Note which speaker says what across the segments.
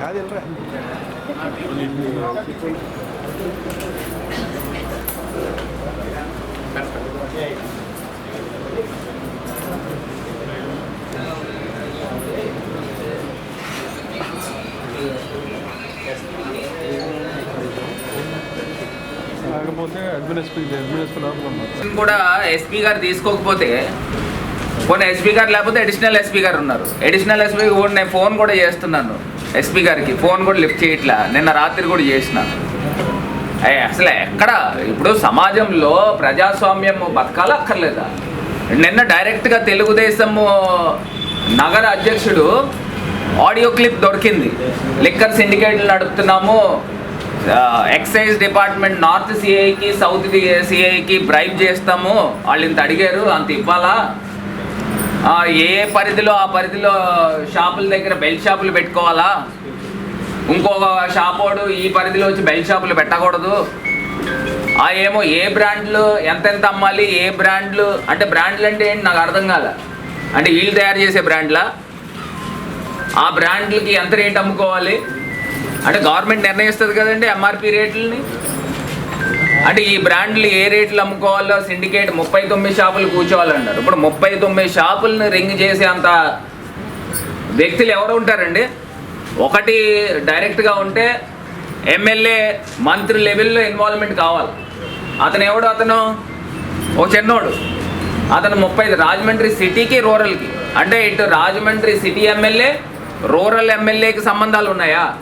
Speaker 1: కాదు వెళ్ళరా లోపల ఉన్నారు
Speaker 2: కూడా ఎస్పీ గారు తీసుకోకపోతే కొన్ని ఎస్పీ గారు లేకపోతే అడిషనల్ ఎస్పీ గారు ఉన్నారు. అడిషనల్ ఎస్పీ కూడా నేను ఫోన్ కూడా చేస్తున్నాను. ఎస్పీ గారికి ఫోన్ కూడా లిఫ్ట్ చేయట్లా. నిన్న రాత్రి కూడా చేసిన. అసలు ఎక్కడ? ఇప్పుడు సమాజంలో ప్రజాస్వామ్యం బతకాలా అక్కర్లేదా నిన్న డైరెక్ట్గా తెలుగుదేశం నగర అధ్యక్షుడు ఆడియో క్లిప్ దొరికింది. లిక్కర్ సిండికేట్లు నడుపుతున్నాము. ఎక్సైజ్ డిపార్ట్మెంట్ నార్త్ సిఐకి సౌత్ సిఐకి బ్రైబ్ చేస్తాము. వాళ్ళు ఇంత అడిగారు అంత ఇవ్వాలా? ఏ పరిధిలో ఆ పరిధిలో షాపుల దగ్గర బెల్ట్ షాపులు పెట్టుకోవాలా? ఇంకొక షాపోడు ఈ పరిధిలో వచ్చి బెల్ట్ షాపులు పెట్టకూడదు. ఆ ఏమో ఏ బ్రాండ్లు ఎంతెంత అమ్మాలి ఏ బ్రాండ్లు అంటే బ్రాండ్లు అంటే ఏంటి నాకు అర్థం కాల. అంటే వీళ్ళు తయారు చేసే బ్రాండ్లా? ఆ బ్రాండ్లకి ఎంత రేట్ అమ్ముకోవాలి? అంటే గవర్నమెంట్ నిర్ణయిస్తుంది కదండి ఎంఆర్పి రేట్లని. అంటే ఈ బ్రాండ్లు ఏ రేట్లు అమ్ముకోవాలో సిండికేట్ ముప్పై తొమ్మిది షాపులు కూర్చోవాలన్నారు ఇప్పుడు ముప్పై తొమ్మిది షాపులను రింగ్ చేసే అంత వ్యక్తులు ఎవరు ఉంటారండి? ఒకటి డైరెక్ట్గా ఉంటే ఎమ్మెల్యే మంత్రి లెవెల్లో ఇన్వాల్వ్మెంట్ కావాలి. అతను ఎవడు? అతను ఓ చిన్నోడు. అతను ముప్పై రాజమండ్రి సిటీకి రూరల్కి. అంటే ఇటు రాజమండ్రి సిటీ ఎమ్మెల్యే రూరల్ ఎమ్మెల్యేకి సంబంధాలు ఉన్నాయా?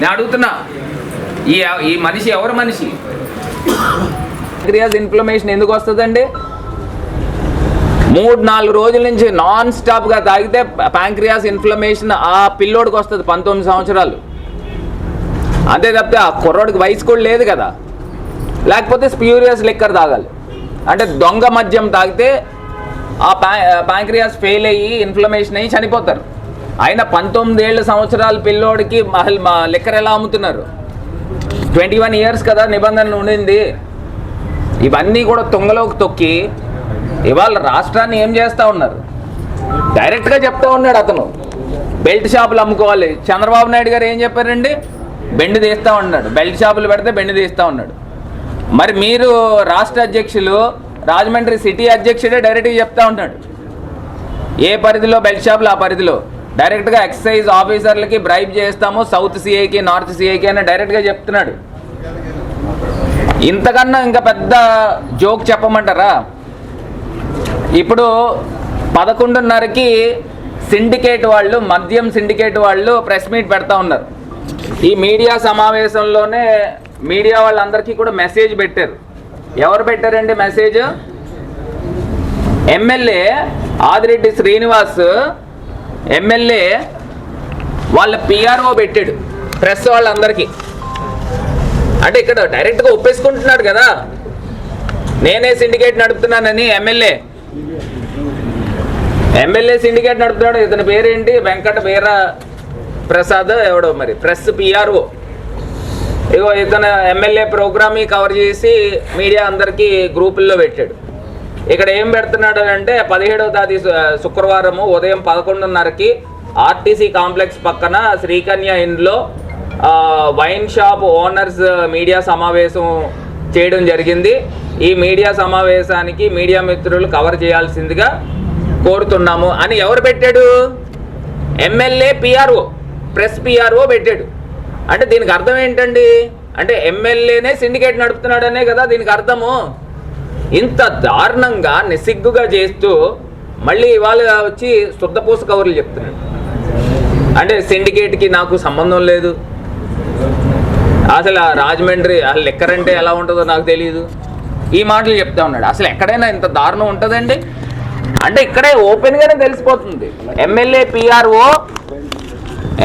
Speaker 2: నేను అడుగుతున్నా. ఈ ఈ మనిషి ఎవరు మనిషి? ప్యాంక్రియాస్ ఇన్ఫ్లమేషన్ ఎందుకు వస్తుందండి? మూడు నాలుగు రోజుల నుంచి నాన్ స్టాప్గా తాగితే ప్యాంక్రియాస్ ఇన్ఫ్లమేషన్ ఆ పిల్లోడికి వస్తుంది పంతొమ్మిది సంవత్సరాలు. అంతే తప్పితే ఆ కుర్రోడికి వయసు కూడా లేదు కదా. లేకపోతే స్ప్యూరియస్ లిక్కర్ తాగాలి. అంటే దొంగ మద్యం తాగితే ఆ ప్యాంక్రియాస్ ఫెయిల్ అయ్యి ఇన్ఫ్లమేషన్ అయ్యి చనిపోతారు. అయినా పంతొమ్మిది ఏళ్ళ సంవత్సరాల పిల్లోడికి మహల్ మా లిక్కర్ ఎలా అమ్ముతున్నారు? ట్వంటీ వన్ ఇయర్స్ కదా నిబంధనలు ఉండింది. ఇవన్నీ కూడా తుంగలోకి తొక్కి ఇవాళ రాష్ట్రాన్ని ఏం చేస్తూ ఉన్నారు? డైరెక్ట్గా చెప్తా ఉన్నాడు అతను. బెల్ట్ షాపులు అమ్ముకోవాలి. చంద్రబాబు నాయుడు గారు ఏం చెప్పారండి? బెండ్ తీస్తా ఉన్నాడు. బెల్ట్ షాపులు పెడితే బెండ్ తీస్తా ఉన్నాడు. మరి మీరు రాష్ట్ర అధ్యక్షులు రాజమండ్రి సిటీ అధ్యక్షుడే డైరెక్ట్గా చెప్తా ఉన్నాడు. ఏ పరిధిలో? బెల్ట్ షాపులు ఆ పరిధిలో? డైరెక్ట్గా ఎక్సైజ్ ఆఫీసర్లకి బ్రైబ్ చేస్తాము సౌత్ సిఐకి నార్త్ సిఐకి అని డైరెక్ట్గా చెప్తున్నాడు. ఇంతకన్నా ఇంకా పెద్ద జోక్ చెప్పమంటారా? ఇప్పుడు పదకొండున్నరకి సిండికేట్ వాళ్ళు మద్యం సిండికేట్ వాళ్ళు ప్రెస్ మీట్ పెడతా ఉన్నారు. ఈ మీడియా సమావేశంలోనే మీడియా వాళ్ళందరికీ కూడా మెసేజ్ పెట్టారు. ఎవరు పెట్టారండి message? MLA Adireddy Srinivas MLA వాళ్ళ పిఆర్ఓ పెట్టాడు ప్రెస్ వాళ్ళందరికీ. అంటే ఇక్కడ డైరెక్ట్గా ఒప్పేసుకుంటున్నాడు కదా. నేనే సిండికేట్ నడుపుతున్నానని ఎమ్మెల్యే. ఎమ్మెల్యే సిండికేట్ నడుపుతున్నాడు ఇతని పేరేంటి? వెంకట వీర ప్రసాద్ ఎవడో మరి ప్రెస్ పిఆర్ఓ ఇగో ఇతను ఎమ్మెల్యే ప్రోగ్రామ్ కవర్ చేసి మీడియా అందరికీ గ్రూపుల్లో పెట్టాడు. ఇక్కడ ఏం పెడుతున్నాడు అంటే పదిహేడవ తేదీ శుక్రవారము ఉదయం పదకొండున్నరకి ఆర్టీసీ కాంప్లెక్స్ పక్కన శ్రీకన్య ఇండ్లో వైన్ షాప్ ఓనర్స్ మీడియా సమావేశం చేయడం జరిగింది. ఈ మీడియా సమావేశానికి మీడియా మిత్రులు కవర్ చేయాల్సిందిగా కోరుతున్నాము. అని ఎవరు పెట్టాడు? ఎమ్మెల్యే పిఆర్ఓ ప్రెస్ పిఆర్ఓ పెట్టాడు. అంటే దీనికి అర్థం ఏంటండి? అంటే ఎమ్మెల్యేనే సిండికేట్ నడుపుతున్నాడనే కదా దీనికి అర్థము. ఇంత దారుణంగా నిసిగ్గుగా చేస్తూ మళ్ళీ ఇవాళ వచ్చి శుద్ధపూస కవర్లు చెప్తున్నాడు అంటే సిండికేట్కి నాకు సంబంధం లేదు. అసలు ఆ రాజమండ్రి ఆ లెక్కర్ అంటే ఎలా ఉంటుందో నాకు తెలియదు ఈ మాటలు చెప్తా ఉన్నాడు. అసలు ఎక్కడైనా ఇంత దారుణం ఉంటుందండి? అంటే ఇక్కడే ఓపెన్గానే తెలిసిపోతుంది. ఎమ్మెల్యే పిఆర్ఓ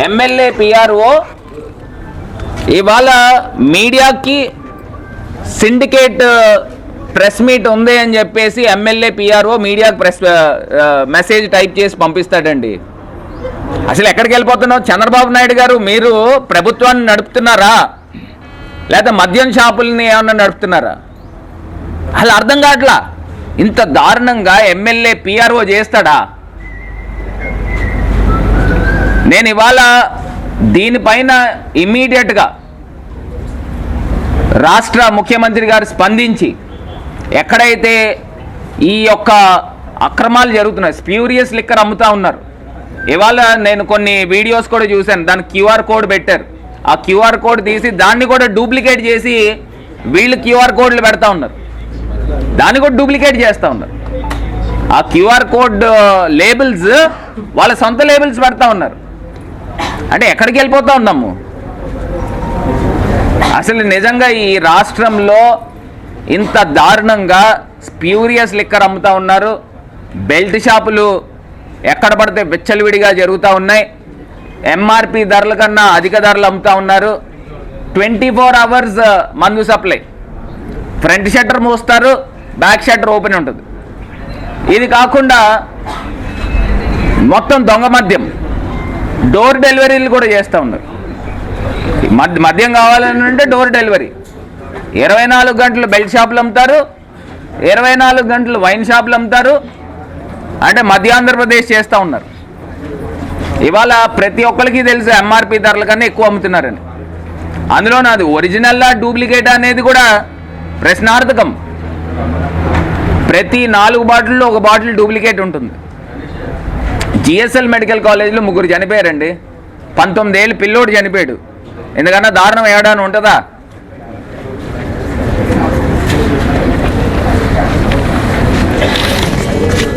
Speaker 2: ఎమ్మెల్యే పిఆర్ఓ ఇవాళ మీడియాకి సిండికేట్ ప్రెస్ మీట్ ఉంది అని చెప్పేసి ఎమ్మెల్యే పిఆర్ఓ మీడియాకి ప్రెస్ మెసేజ్ టైప్ చేసి పంపిస్తాడండి. అసలు ఎక్కడికి వెళ్ళిపోతున్నావు? చంద్రబాబు నాయుడు గారు మీరు ప్రభుత్వాన్ని నడుపుతున్నారా? లేదా మద్యం షాపుల్ని ఏమన్నా నడుపుతున్నారా? అసలు అర్థం కావట్లా? ఇంత దారుణంగా ఎమ్మెల్యే పిఆర్ఓ చేస్తాడా? నేను ఇవాళ దీనిపైన ఇమ్మీడియట్గా రాష్ట్ర ముఖ్యమంత్రి గారు స్పందించి ఎక్కడైతే ఈ యొక్క అక్రమాలు జరుగుతున్నాయి స్ప్యూరియస్ లిక్కర్ అమ్ముతా ఉన్నారు. ఇవాళ నేను కొన్ని వీడియోస్ కూడా చూశాను దాని క్యూఆర్ కోడ్ పెట్టారు. ఆ క్యూఆర్ కోడ్ తీసి దాన్ని కూడా డూప్లికేట్ చేసి వీళ్ళు క్యూఆర్ కోడ్లు పెడతా ఉన్నారు. దాన్ని కూడా డూప్లికేట్ చేస్తూ ఉన్నారు. ఆ క్యూఆర్ కోడ్ లేబుల్స్ వాళ్ళ సొంత లేబుల్స్ పెడతా ఉన్నారు. అంటే ఎక్కడికి వెళ్ళిపోతా ఉన్నాము? అసలు నిజంగా ఈ రాష్ట్రంలో ఇంత దారుణంగా స్ప్యూరియస్ లిక్కర్ అమ్ముతా ఉన్నారు. బెల్ట్ షాపులు ఎక్కడ పడితే విచ్చలవిడిగా జరుగుతూ ఉన్నాయి. ఎంఆర్పి ధరల కన్నా అధిక ధరలు అమ్ముతా ఉన్నారు. ట్వంటీ ఫోర్ అవర్స్ మందు సప్లై. ఫ్రంట్ షట్టర్ మూస్తారు బ్యాక్ షట్టర్ ఓపెన్ ఉంటుంది. ఇది కాకుండా మొత్తం దొంగ మద్యం. డోర్ డెలివరీలు కూడా చేస్తూ ఉన్నారు. మద్యం కావాలని అంటే డోర్ డెలివరీ. ఇరవై నాలుగు గంటలు బెల్ట్ షాపులు అమ్ముతారు ఇరవై నాలుగు గంటలు వైన్ షాపులు అమ్ముతారు అంటే మధ్య ఆంధ్రప్రదేశ్ చేస్తూ ఉన్నారు. ఇవాళ ప్రతి ఒక్కరికి తెలుసు ఎంఆర్పి ధరల కన్నా ఎక్కువ అమ్ముతున్నారని. అందులో నాది ఒరిజినల్లా డూప్లికేట్ అనేది కూడా ప్రశ్నార్థకం. ప్రతి నాలుగు బాటిల్లో ఒక బాటిల్ డూప్లికేట్ ఉంటుంది. జిఎస్ఎల్ మెడికల్ కాలేజీలో ముగ్గురు చనిపోయారండి. పంతొమ్మిది ఏళ్ళు పిల్లోడు చనిపోయాడు. ఎందుకన్నా దారుణం ఏడాను ఉంటుందా? Thank you.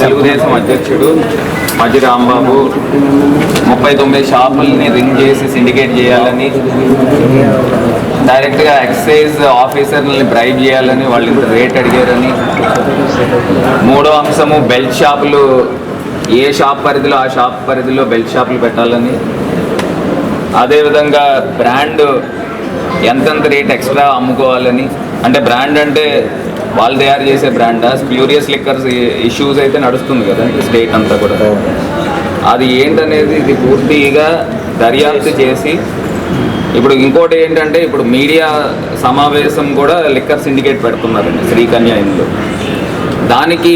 Speaker 2: తెలుగుదేశం అధ్యక్షుడు మజ్జి రాంబాబు ముప్పై తొమ్మిది షాపుల్ని రింగ్ చేసి సిండికేట్ చేయాలని డైరెక్ట్గా ఎక్సైజ్ ఆఫీసర్ని బ్రైబ్ చేయాలని వాళ్ళు ఇంత రేట్ అడిగారని. మూడో అంశము బెల్ట్ షాపులు ఏ షాప్ పరిధిలో ఆ షాప్ పరిధిలో బెల్ట్ షాపులు పెట్టాలని. అదేవిధంగా బ్రాండ్ ఎంతెంత రేట్ ఎక్స్ట్రా అమ్ముకోవాలని. అంటే బ్రాండ్ అంటే వాళ్ళు తయారు చేసే బ్రాండ్ స్ప్యూరియస్ లిక్కర్స్ ఇష్యూస్ అయితే నడుస్తుంది కదా స్టేట్ అంతా కూడా. అది ఏంటనేది ఇది పూర్తిగా దర్యాప్తు చేసి ఇప్పుడు ఇంకోటి ఏంటంటే ఇప్పుడు మీడియా సమావేశం కూడా లిక్కర్ సిండికేట్ పెడుతున్నారండి శ్రీకన్య ఇందులో. దానికి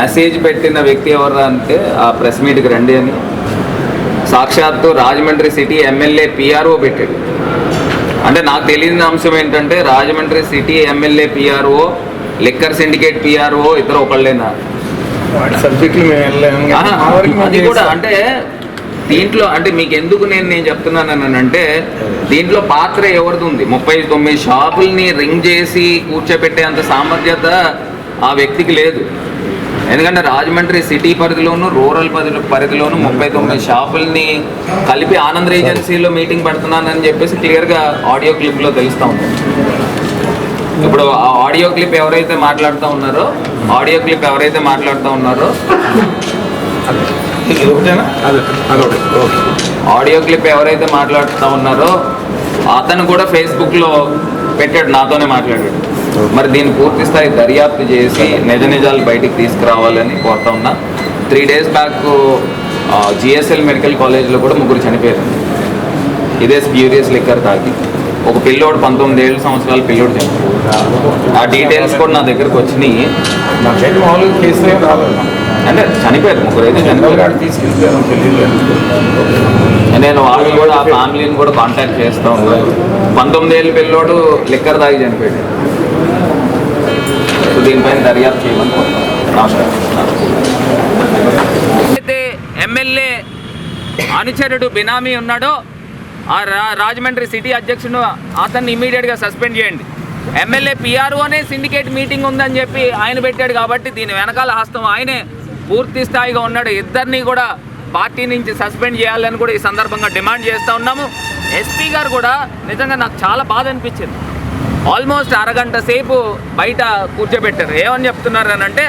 Speaker 2: మెసేజ్ పెట్టిన వ్యక్తి ఎవరా అంటే ఆ ప్రెస్ మీట్కి రండి అని. సాక్షాత్తు రాజమండ్రి సిటీ ఎమ్మెల్యే పిఆర్ఓ పెట్టాడు. అంటే నాకు తెలియని అంశం ఏంటంటే Rajahmundry city MLA PRO liquor syndicate PRO ఇద్దరు ఒకళ్ళేనా? అది కూడా. అంటే దీంట్లో అంటే మీకు ఎందుకు నేను నేను చెప్తున్నాను అంటే దీంట్లో పాత్ర ఎవరిది ఉంది ముప్పై తొమ్మిది షాపుల్ని రింగ్ చేసి కూర్చోబెట్టే అంత సామర్థ్యత ఆ వ్యక్తికి లేదు. ఎందుకంటే రాజమండ్రి సిటీ పరిధిలోను రూరల్ పరిధి పరిధిలోను ముప్పై తొమ్మిది షాపుల్ని కలిపి ఆనంద్ ఏజెన్సీలో మీటింగ్ పెడుతున్నానని చెప్పేసి క్లియర్గా ఆడియో క్లిప్లో తెలుస్తూ ఉంది. ఇప్పుడు ఆ ఆడియో క్లిప్ ఎవరైతే మాట్లాడుతూ ఉన్నారో ఆడియో క్లిప్ ఎవరైతే మాట్లాడుతూ ఉన్నారో ఆడియో క్లిప్ ఎవరైతే మాట్లాడుతూ ఉన్నారో అతను కూడా ఫేస్బుక్లో పెట్టాడు నాతోనే మాట్లాడాడు. మరి దీన్ని పూర్తి స్థాయి దర్యాప్తు చేసి నిజ నిజాలు బయటికి తీసుకురావాలని కోరుతా ఉన్నా. Three days back GSL medical కాలేజ్లో కూడా ముగ్గురు చనిపోయారు. ఇదే స్ప్యూరియస్ లిక్కర్ తాగి. ఒక పిల్లోడు పంతొమ్మిది ఏళ్ళ సంవత్సరాల పిల్లోడు చనిపోయాడు. ఆ డీటెయిల్స్ కూడా నా దగ్గరకు వచ్చినాయి. అంటే చనిపోయారు ముగ్గురు అయితే చనిపోయారు. నేను వాళ్ళని కూడా ఆ ఫ్యామిలీని కూడా కాంటాక్ట్ చేస్తూ ఉన్నాను పంతొమ్మిది ఏళ్ళ పిల్లోడు లిక్కర్ తాగి చనిపోయాడు. సో దీనిపైన దర్యాప్తు చేయమని నమస్కారం. అయితే ఎమ్మెల్యే అనుచరుడు బినామీ ఉన్నాడో ఆ రా రాజమండ్రి సిటీ అధ్యక్షుడు అతన్ని ఇమీడియట్గా సస్పెండ్ చేయండి. ఎమ్మెల్యే పిఆర్ఓనే సిండికేట్ మీటింగ్ ఉందని చెప్పి ఆయన పెట్టాడు కాబట్టి దీని వెనకాల హస్తం ఆయనే పూర్తి స్థాయిగా ఉన్నాడు. ఇద్దరిని కూడా పార్టీ నుంచి సస్పెండ్ చేయాలని కూడా ఈ సందర్భంగా డిమాండ్ చేస్తూ ఉన్నాము. ఎస్పీ గారు కూడా నిజంగా నాకు చాలా బాధ అనిపించింది. ఆల్మోస్ట్ అరగంట సేపు బయట కూర్చోబెట్టారు. ఏమని చెప్తున్నారు అని అంటే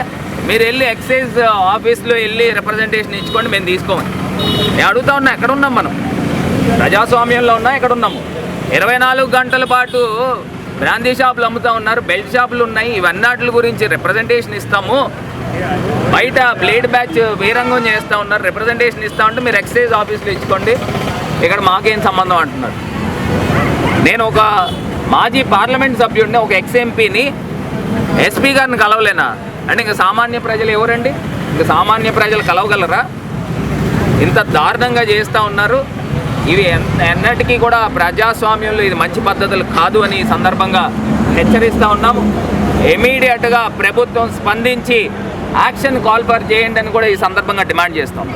Speaker 2: మీరు వెళ్ళి ఎక్సైజ్ ఆఫీస్లో వెళ్ళి రిప్రజెంటేషన్ ఇచ్చుకోండి మేము తీసుకోమని నేను అడుగుతా ఉన్నా ఎక్కడ ఉన్నాం మనం? ప్రజాస్వామ్యంలో ఉన్నా ఎక్కడ ఉన్నాము ఇరవై నాలుగు గంటల పాటు బ్రాందీ షాపులు అమ్ముతా ఉన్నారు బెల్ట్ షాపులు ఉన్నాయి ఇవన్నాటి గురించి రిప్రజెంటేషన్ ఇస్తాము. బయట బ్లేడ్ బ్యాచ్ వీరంగం చేస్తూ ఉన్నారు రిప్రజెంటేషన్ ఇస్తా ఉంటే మీరు ఎక్సైజ్ ఆఫీస్లో ఇచ్చుకోండి. ఇక్కడ మాకేం సంబంధం అంటున్నారు? నేను ఒక మాజీ పార్లమెంట్ సభ్యుడిని ఒక ఎక్స్ ఎంపీని ఎస్పీ గారిని కలవలేనా? అంటే ఇంకా సామాన్య ప్రజలు ఎవరండి? ఇంకా సామాన్య ప్రజలు కలవగలరా? ఇంత దారుణంగా చేస్తూ ఉన్నారు. ఇవి ఎన్- ఎన్నటికీ కూడా ప్రజాస్వామ్యంలో ఇది మంచి పద్ధతులు కాదు అని ఈ సందర్భంగా హెచ్చరిస్తూ ఉన్నాము. ఇమీడియట్గా ప్రభుత్వం స్పందించి యాక్షన్ కాల్ఫర్ చేయండి అని కూడా ఈ సందర్భంగా డిమాండ్ చేస్తాం.